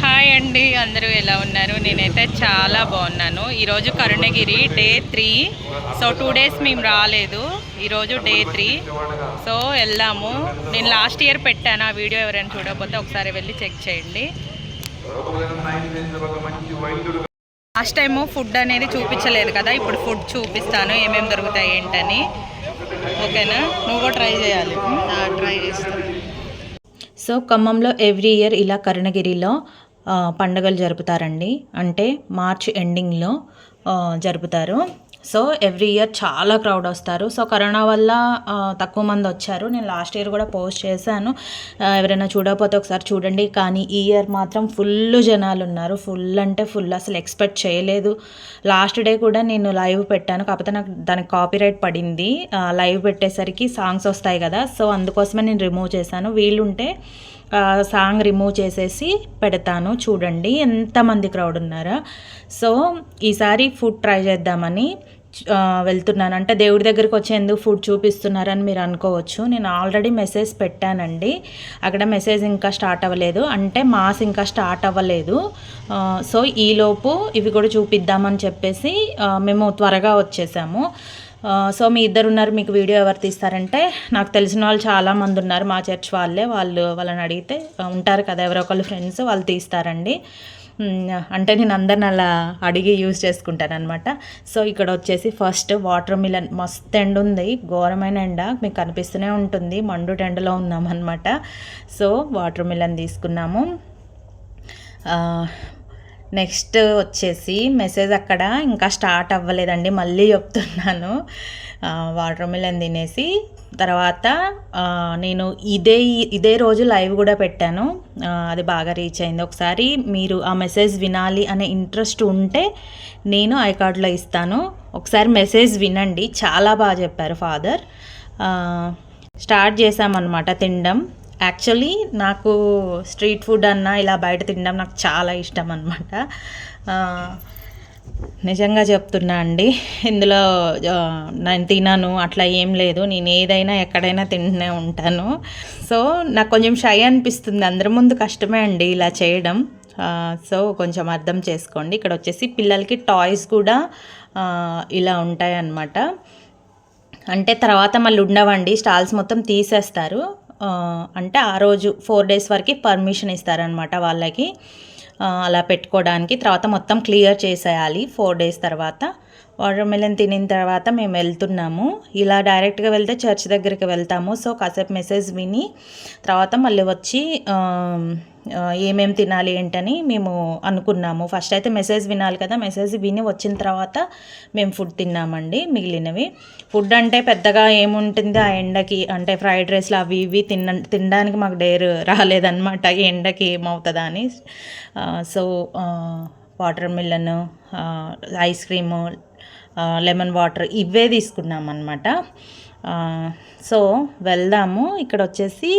Hi అండి అందరూ ఎలా ఉన్నారు? నేనైతే చాలా బాగున్నాను. ఈరోజు Karunagiri day three. So two days మేము రాలేదు. ఈరోజు డే త్రీ. సో వెళ్దాము. నేను లాస్ట్ ఇయర్ పెట్టాను. ఆ వీడియో ఎవరైనా చూడకపోతే ఒకసారి వెళ్ళి చెక్ చేయండి. లాస్ట్ టైము ఫుడ్ అనేది చూపించలేదు కదా. ఇప్పుడు ఫుడ్ చూపిస్తాను. ఏమేమి దొరుకుతాయి ఏంటని. ఓకేనా? నువ్వు కూడా ట్రై చేయాలి. ట్రై చేస్తాను సో ఖమ్మంలో ఎవ్రీ ఇయర్ ఇలా కరుణగిరిలో పండుగలు జరుపుతారండి. అంటే మార్చ్ ఎండింగ్లో జరుపుతారు. సో ఎవ్రీ ఇయర్ చాలా క్రౌడ్ వస్తారు. సో కరోనా వల్ల తక్కువ మంది వచ్చారు. నేను లాస్ట్ ఇయర్ కూడా పోస్ట్ చేశాను. ఎవరైనా చూడకపోతే ఒకసారి చూడండి. కానీ ఈ ఇయర్ మాత్రం ఫుల్ జనాలు ఉన్నారు. ఫుల్ అంటే ఫుల్. అసలు ఎక్స్పెక్ట్ చేయలేదు. లాస్ట్ డే కూడా నేను లైవ్ పెట్టాను. కాకపోతే నాకు దానికి కాపీరైట్ పడింది. లైవ్ పెట్టేసరికి సాంగ్స్ వస్తాయి కదా. సో అందుకోసమే నేను రిమూవ్ చేశాను. వీలుంటే సాంగ్ రిమూవ్ చేసేసి పెడతాను. చూడండి. ఎంతమంది క్రౌడ్ ఉన్నారా? సో ఈసారి ఫుడ్ ట్రై చేద్దామని వెళ్తున్నాను. అంటే దేవుడి దగ్గరికి వచ్చేందుకు ఫుడ్ చూపిస్తున్నారని మీరు అనుకోవచ్చు. నేను ఆల్రెడీ మెసేజ్ పెట్టానండి. అక్కడ మెసేజ్ ఇంకా స్టార్ట్ అవ్వలేదు. అంటే మాస్ ఇంకా స్టార్ట్ అవ్వలేదు. సో ఈలోపు ఇవి కూడా చూపిద్దామని చెప్పేసి మేము త్వరగా వచ్చేసాము. సో మీ ఇద్దరు ఉన్నారు మీకు వీడియో ఎవరు తీస్తారంటే నాకు తెలిసిన వాళ్ళు చాలా మంది ఉన్నారు మా చర్చ్ వాళ్ళే. వాళ్ళు వాళ్ళని అడిగితే ఉంటారు కదా ఎవరో ఒకళ్ళు ఫ్రెండ్స్ వాళ్ళు తీస్తారండి. అంటే నేను అందరిని అలా అడిగి యూజ్ చేసుకుంటానమాట సో ఇక్కడ వచ్చేసి ఫస్ట్ వాటర్ మిలన్ మస్తు ఎండ ఉంది. ఘోరమైన ఎండ. మీకు కనిపిస్తూనే ఉంటుంది. మండు ఎండలో ఉన్నామన్నమాట. సో వాటర్ మిలన్ తీసుకున్నాము. నెక్స్ట్ వచ్చేసి మెసేజ్ అక్కడ ఇంకా స్టార్ట్ అవ్వలేదండి. మళ్ళీ చెప్తున్నాను. వాటర్ మిలన్ తినేసి తర్వాత నేను ఇదే ఇదే రోజు లైవ్ కూడా పెట్టాను. అది బాగా రీచ్ అయింది. ఒకసారి మీరు ఆ మెసేజ్ వినాలి అనే ఇంట్రెస్ట్ ఉంటే నేను ఐ కార్డ్లో ఇస్తాను. ఒకసారి మెసేజ్ వినండి. చాలా బాగా చెప్పారు ఫాదర్. స్టార్ట్ చేశామన్నమాట తినడం. యాక్చువల్లీ నాకు స్ట్రీట్ ఫుడ్ అన్నా ఇలా బయట తినడం నాకు చాలా ఇష్టం అనమాట నిజంగా చెప్తున్నా అండి. ఇందులో నేను తినను అట్లా ఏం లేదు. నేను ఏదైనా ఎక్కడైనా తింటూనే ఉంటాను. సో నాకు కొంచెం షై అనిపిస్తుంది. అందరి ముందు కష్టమే అండి ఇలా చేయడం. సో కొంచెం అర్థం చేసుకోండి. ఇక్కడ వచ్చేసి పిల్లలకి టాయ్స్ కూడా ఇలా ఉంటాయి అన్నమాట అంటే తర్వాత మళ్ళీ ఉండవండి. స్టాల్స్ మొత్తం తీసేస్తారు. అంటే ఆ రోజు ఫోర్ డేస్ వరకు పర్మిషన్ ఇస్తారనమాట వాళ్ళకి. అలా పెట్టుకోవడానికి తర్వాత మొత్తం క్లియర్ చేసేయాలి. ఫోర్ డేస్ తర్వాత వాటర్ మెలన్ తినిన తర్వాత మేము వెళ్తున్నాము. ఇలా డైరెక్ట్గా వెళ్తే చర్చ్ దగ్గరికి వెళ్తాము. సో కాసేపు మెసేజ్ విని తర్వాత మళ్ళీ వచ్చి ఏమేమి తినాలి ఏంటని మేము అనుకున్నాము. ఫస్ట్ అయితే మెసేజ్ వినాలి కదా. మెసేజ్ విని వచ్చిన తర్వాత మేము ఫుడ్ తిన్నామండి మిగిలినవి. ఫుడ్ అంటే పెద్దగా ఏముంటుంది? ఆ ఎండకి అంటే ఫ్రైడ్ రైస్లు అవి ఇవి తిన్న తినడానికి మాకు డేర్ రాలేదన్నమాట. ఈ ఎండకి ఏమవుతుందా అని. So water melon ice cream lemon water ఇవే తీసుకున్నాం అనమాట సో వెళ్దాము. ఇక్కడ వచ్చేసి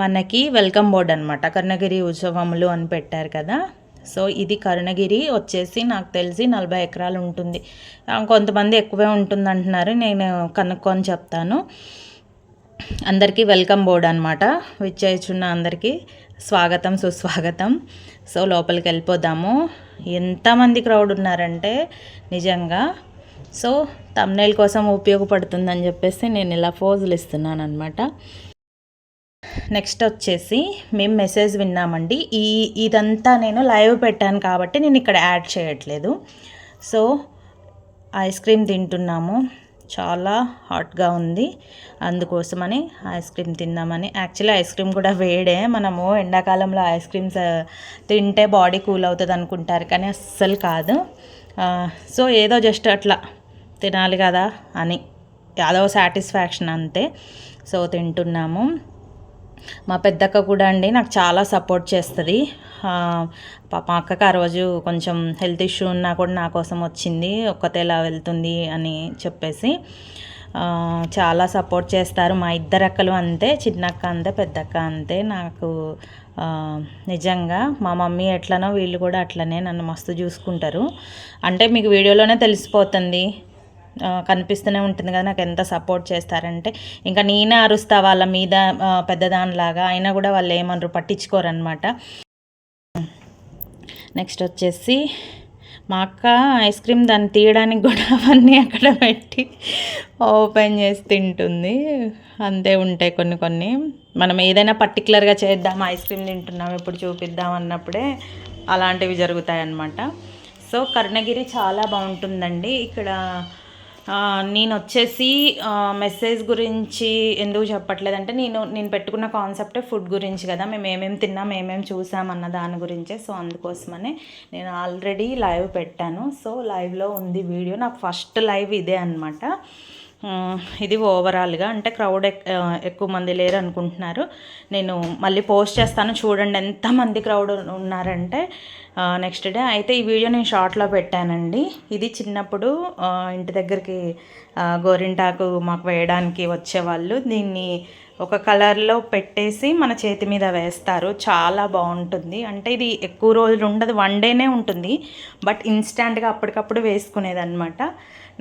మనకి వెల్కమ్ బోర్డ్ అనమాట కరుణగిరి ఉత్సవములు అని పెట్టారు కదా. సో ఇది కరుణగిరి వచ్చేసి నాకు తెలిసి నలభై ఎకరాలు ఉంటుంది. కొంతమంది ఎక్కువే ఉంటుంది అంటున్నారు నేను కనుక్కొని చెప్తాను. అందరికీ వెల్కమ్ బోర్డ్ అనమాట విచ్చేచున్న అందరికీ స్వాగతం సుస్వాగతం. సో లోపలికి వెళ్ళిపోదాము. ఎంతమంది క్రౌడ్ ఉన్నారంటే నిజంగా సో తమ్నైల్ కోసం ఉపయోగపడుతుందని చెప్పేసి నేను ఇలా ఫోజులు ఇస్తున్నాను అనమాట నెక్స్ట్ వచ్చేసి మేము మెసేజ్ విన్నామండి. ఈ ఇదంతా నేను లైవ్ పెట్టాను కాబట్టి నేను ఇక్కడ యాడ్ చేయట్లేదు. సో ఐస్ క్రీమ్ తింటున్నాము. చాలా హాట్గా ఉంది. అందుకోసమని ఐస్ క్రీమ్ తిందామని. యాక్చువల్లీ ఐస్ క్రీమ్ కూడా వేడే. మనము ఎండాకాలంలో ఐస్ క్రీమ్స్ తింటే బాడీ కూల్ అవుతుంది అనుకుంటారు కానీ అస్సలు కాదు. సో ఏదో జస్ట్ అట్లా తినాలి కదా అని. అదో సాటిస్ఫాక్షన్ అంతే. సో తింటున్నాము. మా పెద్దక్క కూడా అండి నాకు చాలా సపోర్ట్ చేస్తుంది. పాప మా అక్కకి ఆ రోజు కొంచెం హెల్త్ ఇష్యూ ఉన్నా కూడా నా కోసం వచ్చింది. ఒక్కతేలా వెళ్తుంది అని చెప్పేసి చాలా సపోర్ట్ చేస్తారు. మా ఇద్దరు అక్కలు అంతే చిన్నక్క అంతే పెద్దక్క అంతే. నాకు నిజంగా మా మమ్మీ ఎట్లనో వీళ్ళు కూడా అట్లనే నన్ను మస్తు చూసుకుంటారు. అంటే మీకు వీడియోలోనే తెలిసిపోతుంది. కనిపిస్తూనే ఉంటుంది కదా నాకు ఎంత సపోర్ట్ చేస్తారంటే. ఇంకా నేనే అరుస్తా వాళ్ళ మీద పెద్దదానిలాగా. అయినా కూడా వాళ్ళు ఏమనరు పట్టించుకోరనమాట నెక్స్ట్ వచ్చేసి మా అక్క ఐస్ క్రీమ్ దాన్ని తీయడానికి కూడా అవన్నీ అక్కడ పెట్టి ఓపెన్ చేసి తింటుంది. అంతే ఉంటాయి కొన్ని కొన్ని. మనం ఏదైనా పర్టికులర్గా చేద్దాం ఐస్ క్రీమ్ తింటున్నాం ఇప్పుడు చూపిద్దాం అన్నప్పుడే అలాంటివి జరుగుతాయి అన్నమాట సో కర్ణగిరి చాలా బాగుంటుందండి. ఇక్కడ నేను వచ్చేసి మెసేజ్ గురించి ఎందుకు చెప్పట్లేదంటే నేను నేను పెట్టుకున్న కాన్సెప్టే ఫుడ్ గురించి కదా. మేము ఏమేమి తిన్నాం ఏమేమి చూసాం అన్న దాని గురించే. సో అందుకోసమనే నేను ఆల్రెడీ లైవ్ పెట్టాను. సో లైవ్లో ఉంది వీడియో. నాకు ఫస్ట్ లైవ్ ఇదే అనమాట ఇది ఓవరాల్గా అంటే క్రౌడ్ ఎక్కువ మంది లేరు అనుకుంటున్నారు. నేను మళ్ళీ పోస్ట్ చేస్తాను. చూడండి ఎంతమంది క్రౌడ్ ఉన్నారంటే నెక్స్ట్ డే అయితే ఈ వీడియో నేను షార్ట్లో పెట్టానండి. ఇది చిన్నప్పుడు ఇంటి దగ్గరికి గోరింటాకు మాకు వేయడానికి వచ్చేవాళ్ళు. దీన్ని ఒక కలర్లో పెట్టేసి మన చేతి మీద వేస్తారు. చాలా బాగుంటుంది. అంటే ఇది ఎక్కువ రోజులు ఉండదు. వన్ డేనే ఉంటుంది. బట్ ఇన్స్టాంట్గా అప్పటికప్పుడు వేసుకునేది అనమాట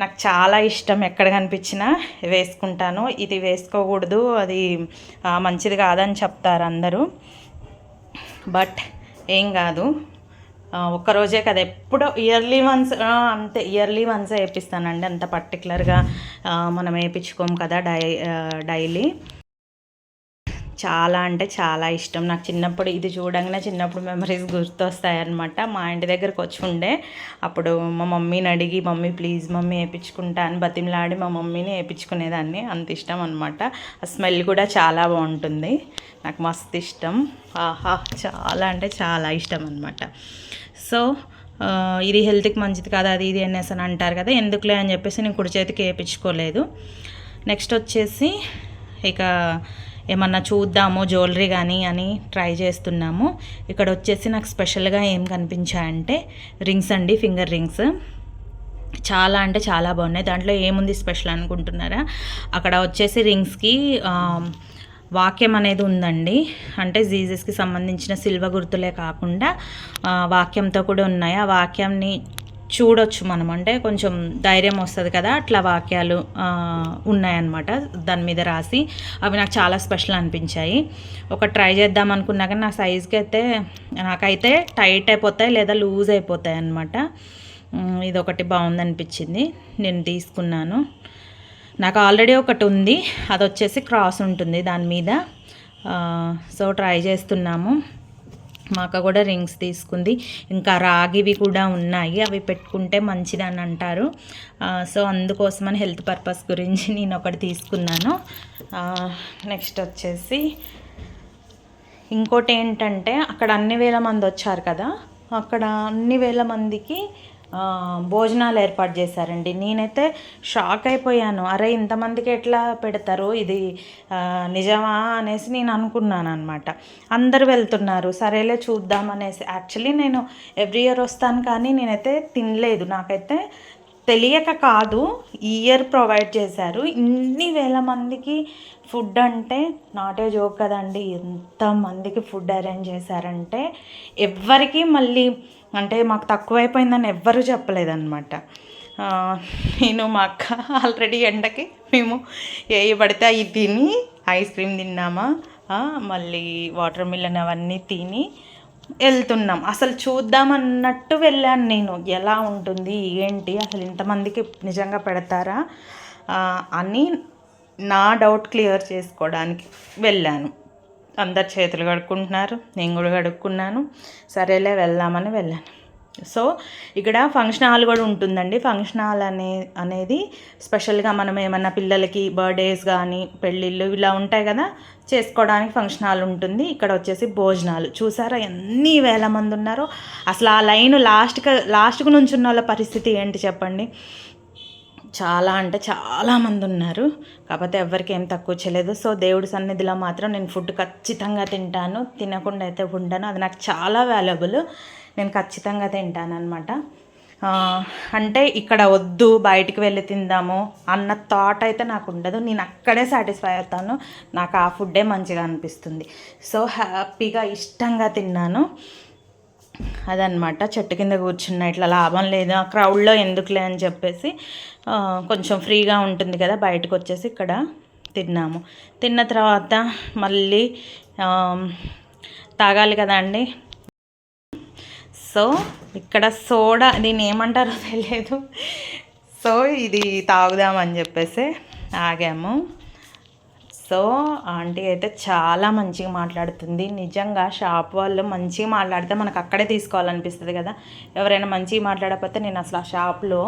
నాకు చాలా ఇష్టం ఎక్కడ కనిపించినా వేసుకుంటాను. ఇది వేసుకోకూడదు. అది మంచిది కాదని చెప్తారు అందరూ. బట్ ఏం కాదు. ఒక్కరోజే కదా. ఎప్పుడో ఇయర్లీ వన్స్ అంతే. ఇయర్లీ వన్సే వేపిస్తానండి అంత పర్టికులర్గా మనం వేయించుకోము కదా డై డైలీ. చాలా అంటే చాలా ఇష్టం. నాకు చిన్నప్పుడు ఇది చూడంగానే చిన్నప్పుడు మెమరీస్ గుర్తొస్తాయి అనమాట మా ఇంటి దగ్గరకు వచ్చి ఉండే. అప్పుడు మా మమ్మీని అడిగి మమ్మీ ప్లీజ్ మమ్మీ వేయించుకుంటా అని బతిమలాడి మా మమ్మీని వేయించుకునేదాన్ని అంత ఇష్టం అనమాట ఆ స్మెల్ కూడా చాలా బాగుంటుంది. నాకు మస్తు ఇష్టం. ఆహా! చాలా అంటే చాలా ఇష్టం అనమాట సో ఇది హెల్త్కి మంచిది కదా అది ఇది అనేసి అని అంటారు కదా ఎందుకులే అని చెప్పేసి నేను కుడి చేతికి వేయించుకోలేదు నెక్స్ట్ వచ్చేసి ఇక ఏమన్నా చూద్దాము జ్యువెలరీ కానీ అని ట్రై చేస్తున్నాము. ఇక్కడ వచ్చేసి నాకు స్పెషల్గా ఏం కనిపించాయంటే రింగ్స్ అండి ఫింగర్ రింగ్స్. చాలా అంటే చాలా బాగున్నాయి. దాంట్లో ఏముంది స్పెషల్ అనుకుంటున్నారా? అక్కడ వచ్చేసి రింగ్స్కి వాక్యం అనేది ఉందండి. అంటే జీజస్కి సంబంధించిన శిల్వ గుర్తులే కాకుండా వాక్యంతో కూడా ఉన్నాయి. ఆ వాక్యాన్ని చూడొచ్చు మనం. అంటే కొంచెం ధైర్యం వస్తుంది కదా అట్లా వాక్యాలు ఉన్నాయన్నమాట దాని మీద రాసి. అవి నాకు చాలా స్పెషల్ అనిపించాయి. ఒక ట్రై చేద్దాం అనుకున్నా కానీ నా సైజ్కి అయితే నాకైతే టైట్ అయిపోతాయి లేదా లూజ్ అయిపోతాయి అన్నమాట. ఇది ఒకటి బాగుంది అనిపించింది నేను తీసుకున్నాను. నాకు ఆల్రెడీ ఒకటి ఉంది. అది వచ్చేసి క్రాస్ ఉంటుంది దాని మీద. సో ట్రై చేస్తున్నాము. మా అక్క కూడా రింగ్స్ తీసుకుంది. ఇంకా రాగివి కూడా ఉన్నాయి. అవి పెట్టుకుంటే మంచిది అని అంటారు సో అందుకోసమని హెల్త్ పర్పస్ గురించి నేను ఒకటి తీసుకున్నాను. నెక్స్ట్ వచ్చేసి ఇంకోటి ఏంటంటే అక్కడ అన్ని వేల మంది వచ్చారు కదా. అక్కడ అన్ని వేల మందికి భోజనాలు ఏర్పాటు చేశారండి. నేనైతే షాక్ అయిపోయాను. అరే ఇంతమందికి ఎట్లా పెడతారు? ఇది నిజమా అనేసి నేను అనుకున్నాను అనమాట అందరు వెళ్తున్నారు. సరేలే చూద్దాం అనేసి. యాక్చువల్లీ నేను ఎవ్రీ ఇయర్ వస్తాను కానీ నేనైతే తినలేదు. నాకైతే తెలియక కాదు ఇయర్ ప్రొవైడ్ చేశారు. ఇన్ని వేల మందికి ఫుడ్ అంటే నాటే జోక్ కదండి. ఎంతమందికి ఫుడ్ అరేంజ్ చేశారంటే ఎవ్వరికి మళ్ళీ అంటే మాకు తక్కువైపోయిందని ఎవ్వరూ చెప్పలేదన్నమాట. నేను మా అక్క ఆల్రెడీ ఎండకి మేము ఏ పడితే అవి తిని ఐస్ క్రీమ్ తిన్నామా మళ్ళీ వాటర్ మిలన్ అవన్నీ తిని వెళ్తున్నాం. అసలు చూద్దామన్నట్టు వెళ్ళాను నేను. ఎలా ఉంటుంది? ఏంటి? అసలు ఇంతమందికి నిజంగా పెడతారా? అని నా డౌట్ క్లియర్ చేసుకోవడానికి వెళ్ళాను. అందరు చేతులు కడుక్కుంటున్నారు. నేను కూడా కడుక్కున్నాను. సరేలే వెళ్దామని వెళ్ళాను. సో ఇక్కడ ఫంక్షన్ హాల్ కూడా ఉంటుందండి. ఫంక్షన్ హాల్ అనే అనేది స్పెషల్గా మనం ఏమన్నా పిల్లలకి బర్త్డేస్ కానీ పెళ్ళిళ్ళు ఇలా ఉంటాయి కదా చేసుకోవడానికి ఫంక్షన్ హాల్ ఉంటుంది. ఇక్కడ వచ్చేసి భోజనాలు. చూసారా ఎన్ని వేల మంది ఉన్నారో? అసలు ఆ లైన్ లాస్ట్కి లాస్ట్కు నుంచి ఉన్న వాళ్ళ పరిస్థితి ఏంటి చెప్పండి? చాలా అంటే చాలా మంది ఉన్నారు. కాకపోతే ఎవరికి ఏం తక్కువ చేయలేదు. సో దేవుడి సన్నిధిలో మాత్రం నేను ఫుడ్ ఖచ్చితంగా తింటాను. తినకుండా అయితే ఉండను. అది నాకు చాలా వాల్యుబుల్ నేను ఖచ్చితంగా తింటాను అనమాట అంటే ఇక్కడ వద్దు బయటికి వెళ్ళి తిందాము అన్న థాట్ అయితే నాకు ఉండదు. నేను అక్కడే సాటిస్ఫై అవుతాను. నాకు ఆ ఫుడ్డే మంచిగా అనిపిస్తుంది. సో హ్యాపీగా ఇష్టంగా తిన్నాను. అదనమాట చెట్టు కింద కూర్చున్న ఇట్లా లాభం లేదు. ఆ క్రౌడ్లో ఎందుకులే అని చెప్పేసి కొంచెం ఫ్రీగా ఉంటుంది కదా బయటకు వచ్చేసి ఇక్కడ తిన్నాము. తిన్న తర్వాత మళ్ళీ తాగాలి కదా అండి? సో ఇక్కడ సోడా దీన్ని ఏమంటారో తెలియదు. సో ఇది తాగుదామని చెప్పేసి ఆగాము. సో ఆంటీ అయితే చాలా మంచిగా మాట్లాడుతుంది. నిజంగా షాప్ వాళ్ళు మంచిగా మాట్లాడితే మనకు అక్కడే తీసుకోవాలనిపిస్తుంది కదా. ఎవరైనా మంచిగా మాట్లాడకపోతే నేను అసలు ఆ షాప్లో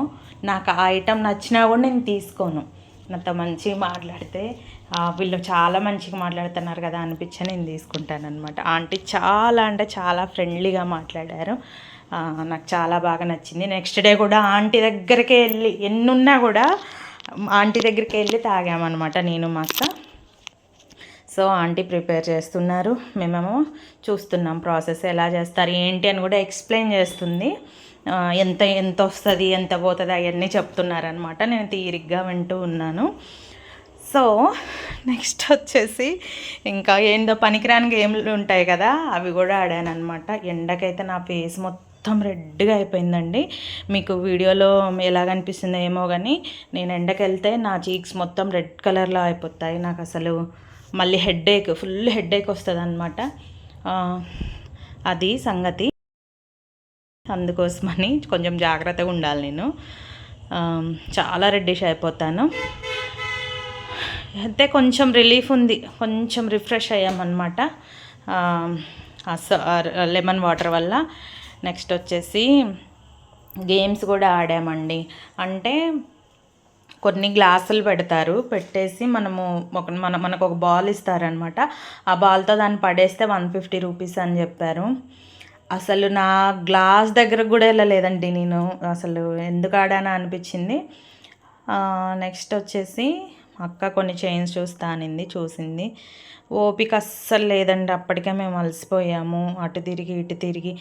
నాకు ఆ ఐటెం నచ్చినా కూడా నేను తీసుకోను. నాతో మంచిగా మాట్లాడితే వీళ్ళు చాలా మంచిగా మాట్లాడుతున్నారు కదా అనిపించి నేను తీసుకుంటాను అనమాట ఆంటీ చాలా అంటే చాలా ఫ్రెండ్లీగా మాట్లాడారు. నాకు చాలా బాగా నచ్చింది. నెక్స్ట్ డే కూడా ఆంటీ దగ్గరికి వెళ్ళి ఎన్నున్నా కూడా ఆంటీ దగ్గరికి వెళ్ళి తాగామన్నమాట నేను మా అక్క. సో ఆంటీ ప్రిపేర్ చేస్తున్నారు. మేమేమో చూస్తున్నాం ప్రాసెస్ ఎలా చేస్తారు ఏంటి అని కూడా ఎక్స్ప్లెయిన్ చేస్తుంది. ఎంత ఎంత వస్తుంది ఎంత పోతుంది అవన్నీ చెప్తున్నారనమాట నేను తీరిగ్గా వింటూ ఉన్నాను. సో నెక్స్ట్ వచ్చేసి ఇంకా ఏందో పనికిరాని గేమ్లు ఉంటాయి కదా అవి కూడా ఆడానమాట ఎండకైతే నా ఫేస్ మొత్తం రెడ్గా అయిపోయిందండి. మీకు వీడియోలో ఎలా కనిపిస్తుందో ఏమో కానీ నేను ఎండకెళ్తే నా చీక్స్ మొత్తం రెడ్ కలర్లో అయిపోతాయి. నాకు అసలు మళ్ళీ హెడ్ఏక్ ఫుల్ హెడ్ఏక్ వస్తుంది అనమాట అది సంగతి. అందుకోసమని కొంచెం జాగ్రత్తగా ఉండాలి నేను. చాలా రెడ్డిష్ అయిపోతాను. అయితే కొంచెం రిలీఫ్ ఉంది. కొంచెం రిఫ్రెష్ అయ్యామన్నమాట. స- లెమన్ వాటర్ వల్ల. నెక్స్ట్ వచ్చేసి గేమ్స్ కూడా ఆడామండి. అంటే కొన్ని గ్లాసులు పెడతారు. పెట్టేసి మనము ఒక మన మనకు ఒక బాల్ ఇస్తారనమాట ఆ బాల్తో దాన్ని పడేస్తే వన్ ఫిఫ్టీ రూపీస్ అని చెప్పారు. అసలు నా గ్లాస్ దగ్గరకు కూడా వెళ్ళలేదండి నేను. అసలు ఎందుకు ఆడానా అనిపించింది. నెక్స్ట్ వచ్చేసి అక్క కొన్ని చైన్స్ చూస్తానింది చూసింది. ఓపిక అస్సలు లేదండి. అప్పటికే మేము అలసిపోయాము. అటు తిరిగి ఇటు తిరిగి.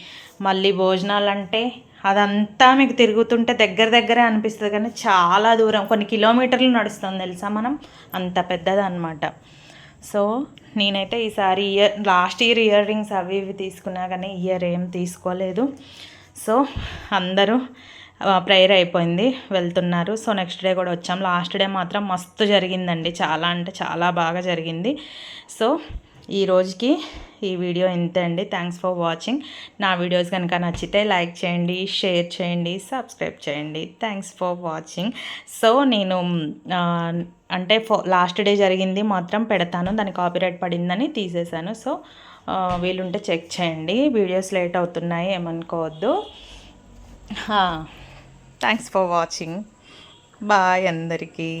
మళ్ళీ భోజనాలు అంటే అదంతా మీకు తిరుగుతుంటే దగ్గర దగ్గరే అనిపిస్తుంది కానీ చాలా దూరం. కొన్ని కిలోమీటర్లు నడుస్తుంది తెలుసా మనం? అంత పెద్దది అనమాట సో నేనైతే ఈసారి year last year year rings అవి ఇవి తీసుకున్నా కానీ ఇయర్ ఏం తీసుకోలేదు. సో అందరూ ప్రేయర్ అయిపోయింది వెళ్తున్నారు. సో నెక్స్ట్ డే కూడా వచ్చాం. లాస్ట్ డే మాత్రం మస్తు జరిగిందండి. చాలా అంటే చాలా బాగా జరిగింది. సో ఈ రోజుకి ఈ వీడియో ఇంతే అండి. థ్యాంక్స్ ఫర్ వాచింగ్ నా వీడియోస్ కనుక నచ్చితే లైక్ చేయండి షేర్ చేయండి సబ్స్క్రైబ్ చేయండి. థ్యాంక్స్ ఫర్ వాచింగ్ సో నేను అంటే ఫో లాస్ట్ డే జరిగింది మాత్రం పెడతాను. దాని కాపీరైట్ పడిందని తీసేశాను. సో వీలుంటే చెక్ చేయండి. వీడియోస్ లేట్ అవుతున్నాయి ఏమనుకోవద్దు. థ్యాంక్స్ ఫర్ వాచింగ్ బాయ్ అందరికీ.